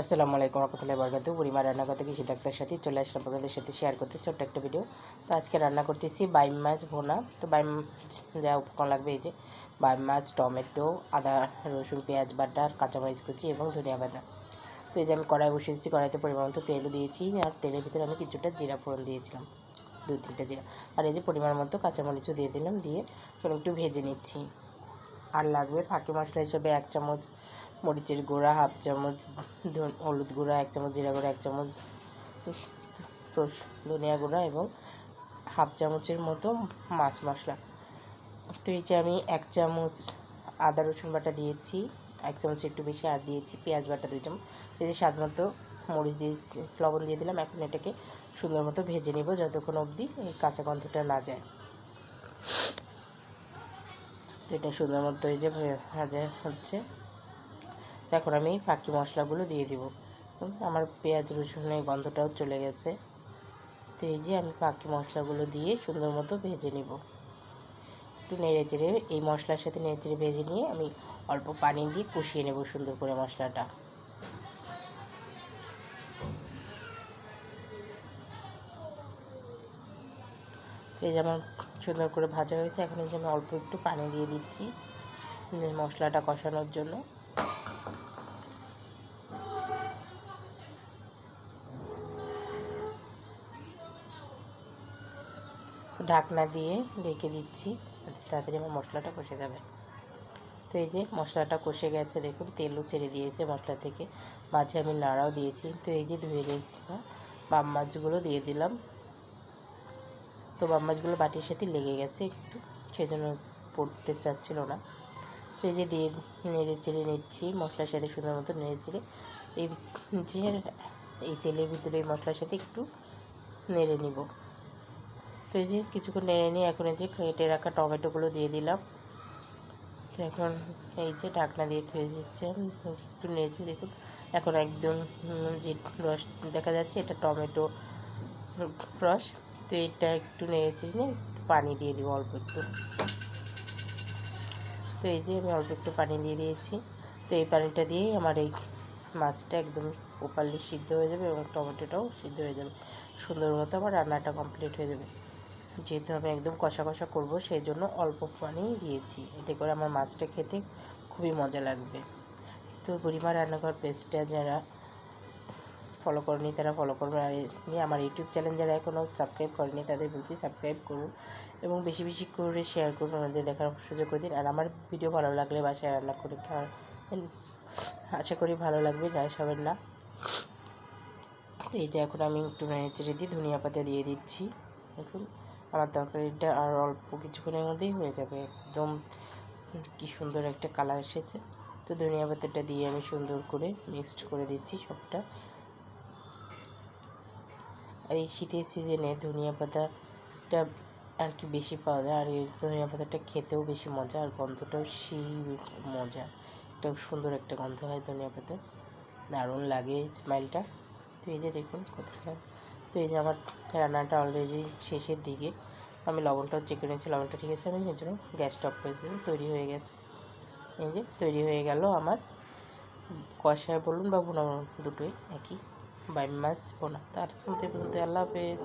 আসসালামু আলাইকুম রহমতুল্লাহ বরকাতু রান্না করতে গিয়ে ডাক্তার সাথে চলে আসলাম আপনাদের সাথে শেয়ার করতে ছোট্ট একটা ভিডিও তো আজকে রান্না করতেছি বাইম মাছ ভোনা। তো বাইম যা উপকরণ লাগবে এই যে, বাইম মাছ, টমেটো, আদা, রসুন, পেঁয়াজ বাটার কাঁচামরিচ কুচি এবং ধনিয়া পাতা। তো এই যে আমি কড়াই বসিয়ে দিচ্ছি কড়াইতে পরিমাণ মতো তেলও দিয়েছি আর তেলের ভিতরে আমি কিছুটা জিরা ফোড়ন দিয়েছিলাম দু তিনটে জিরা। আর এই যে পরিমাণ মতো কাঁচামরিচও দিয়ে দিলাম, দিয়ে একটু ভেজে নিচ্ছি। আর লাগবে ফাঁকি মশলা হিসেবে এক চামচ মরিচের গুঁড়া, হাফ চামচ হলুদ গুঁড়া, এক চামচ জিরা গুঁড়া, এক চামচ ধনিয়া গুঁড়া এবং হাফ চামচের মতো মাছ মশলা। তো এই যে আমি এক চামচ আদা, রসুন বাটা দিয়েছি, এক চামচ একটু বেশি আর দিয়েছি, পেঁয়াজ বাটা দুই চামচ। এই যে স্বাদ মতো মরিচ দিয়েছি, লবণ দিয়ে দিলাম, এখন এটাকে সুন্দর মতো ভেজে নেব যতক্ষণ অবধি এই কাঁচা গন্ধটা না যায়। তো এটা সুন্দর মতো এই যে ভাজা হচ্ছে। এখন আমি বাকি মশলাগুলো দিয়ে দিব। আমার পেঁয়াজ রসুনের গন্ধটাও চলে গেছে। তো এই যে আমি বাকি মশলাগুলো দিয়ে সুন্দর মতো ভেজে নিব। একটু নেড়ে চেড়ে এই মশলার সাথে নেড়ে চেড়ে ভেজে নিয়ে আমি অল্প পানি দিয়ে কষিয়ে নেব সুন্দর করে মশলাটা। তো এই যে আমার সুন্দর করে ভাজা হয়েছে, এখন এই যে আমি অল্প একটু পানি দিয়ে দিচ্ছি, মশলাটা কষানোর জন্য। ঢাকনা দিয়ে ঢেকে দিচ্ছি। তাড়াতাড়ি আমার মশলাটা কষে যাবে। তো এই যে মশলাটা কষে গেছে, দেখুন তেলও ছেড়ে দিয়েছে মশলা থেকে। মাঝে আমি নাড়াও দিয়েছি। তো এই যে ধুয়ে রেখে বাম মাছগুলো দিয়ে দিলাম। তো বাম মাছগুলো বাটির সাথে লেগে গেছে একটু, সেজন্য পড়তে চাচ্ছিল না। তো এই যে দিয়ে নেড়ে চেড়ে নিচ্ছি মশলার সাথে সুন্দর মতো নেড়ে চেড়ে। এই যে এই তেলের ভিতরে এই মশলার সাথে একটু নেড়ে নিব। তো এই যে কিছুক্ষণ নেড়ে নিয়ে এখন এই যে কেটে রাখা টমেটোগুলো দিয়ে দিলাম। তো এখন এই যে ঢাকনা দিয়ে ধুয়ে দিচ্ছে একটু নেড়েছি দেখুন। এখন একদম যে রস দেখা যাচ্ছে এটা টমেটো রস। তো এটা একটু নেড়েছি নিয়ে পানি দিয়ে দিব অল্প একটু। তো এই যে আমি অল্প একটু পানি দিয়ে দিয়েছি। তো এই পানিটা দিয়েই আমার এই মাছটা একদম প্রপারলি সিদ্ধ হয়ে যাবে এবং টমেটোটাও সিদ্ধ হয়ে যাবে। সুন্দর মতো আমার রান্নাটা কমপ্লিট হয়ে যাবে। যেহেতু আমি একদম কষা কষা করব, সেই জন্য অল্প পানি দিয়েছি। এতে করে আমার মাছটা খেতে খুবই মজা লাগবে। তো বুড়িমা রান্নাঘর পেজটা যারা ফলো করেনি, তারা ফলো করবে। আর আমার ইউটিউব চ্যানেল যারা এখনও সাবস্ক্রাইব করেনি, তাদের বলছি সাবস্ক্রাইব করুন এবং বেশি বেশি করে শেয়ার করুন আমাদের দেখার সুযোগ করে দিন। আর আমার ভিডিও ভালো লাগলে বাসায় রান্না করে খাওয়ার। আশা করি ভালো লাগবে, না সবেন না। তো এই যে এখন আমি একটু নেড়ে চেড়ে দিয়ে ধনিয়া পাতা দিয়ে দিচ্ছি। দেখুন আমার তরকারিটা আর অল্প কিছুক্ষণের মধ্যেই হয়ে যাবে। একদম কি সুন্দর একটা কালার এসেছে। তো ধনিয়া পাতাটা দিয়ে আমি সুন্দর করে মিক্সড করে দিচ্ছি সবটা। আর এই শীতের সিজনে ধনিয়া পাতাটা আর কি বেশি পাওয়া যায়। আর এই ধনিয়া পাতাটা খেতেও বেশি মজা আর গন্ধটাও সেই মজা। এটাও সুন্দর একটা গন্ধ হয় ধনিয়া পাতার। দারুণ লাগে এই স্মেলটা তো এই যে দেখুন কতটা তো এই যে আমার রান্নাটা অলরেডি শেষের দিকে। আমি লবণটাও চেক করে নিয়েছি, লবণটা ঠিক আছে আমি সেই জন্য গ্যাসটা অফ করেছি তৈরি হয়ে গেছে। এই যে তৈরি হয়ে গেল আমার কষায় বলুন বা বোনা বলুন দুটোই একই, বাই মাছ বোনা। তার সাথে পর্যন্ত আল্লাহ হাফেজ।